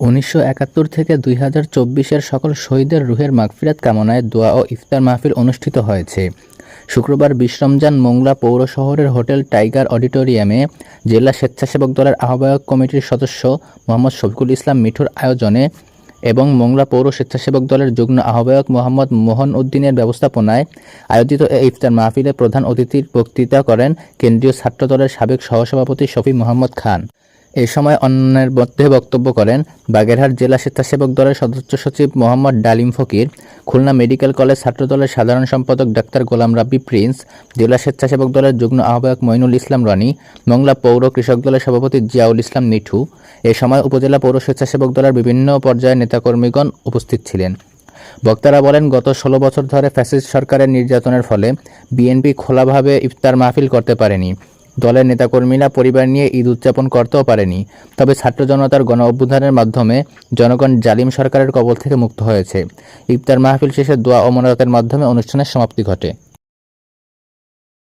উনিশশো একাত্তর থেকে দুই হাজার চব্বিশের সকল শহীদের রুহের মাগফিরাত কামনায় দোয়া ও ইফতার মাহফিল অনুষ্ঠিত হয়েছে। শুক্রবার বিশ মোংলা পৌর শহরের হোটেল টাইগার অডিটোরিয়ামে জেলা স্বেচ্ছাসেবক দলের আহ্বায়ক কমিটির সদস্য মোহাম্মদ শফিকুল ইসলাম মিঠুর আয়োজনে এবং মোংলা পৌর স্বেচ্ছাসেবক দলের যুগ্ম আহ্বায়ক মোহাম্মদ মোহন উদ্দিনের ব্যবস্থাপনায় আয়োজিত এই ইফতার মাহফিলে প্রধান অতিথির বক্তৃতা করেন কেন্দ্রীয় ছাত্র দলের সাবেক সহসভাপতি শফি মোহাম্মদ খান। এ সময় অন্যান্যের মধ্যে বক্তব্য করেন বাগেরহাট জেলা স্বেচ্ছাসেবক দলের সদস্য সচিব মোহাম্মদ ডালিম ফকির, খুলনা মেডিকেল কলেজ ছাত্র দলের সাধারণ সম্পাদক ডাক্তার গোলাম রাব্বি প্রিন্স, জেলা স্বেচ্ছাসেবক দলের যুগ্ম আহ্বায়ক মঈনুল ইসলাম রনি, মংলা পৌর কৃষক দলের সভাপতি জিয়াউল ইসলাম নিঠু। এ সময় উপজেলা পৌর স্বেচ্ছাসেবক দলের বিভিন্ন পর্যায়ের নেতাকর্মীগণ উপস্থিত ছিলেন। বক্তারা বলেন, গত ষোলো বছর ধরে ফ্যাসিস্ট সরকারের নির্যাতনের ফলে বিএনপি খোলাভাবে ইফতার মাহফিল করতে পারেনি। দলের নেতাকর্মীরা পরিবার নিয়ে ঈদ উদযাপন করতেও পারেনি, তবে ছাত্র জনতার গণ অভ্যুত্থানের মাধ্যমে জনগণ জালিম সরকারের কবল থেকে মুক্ত হয়েছে। ইফতার মাহফিল শেষে দোয়া ও মনোরতের মাধ্যমে অনুষ্ঠানের সমাপ্তি ঘটে।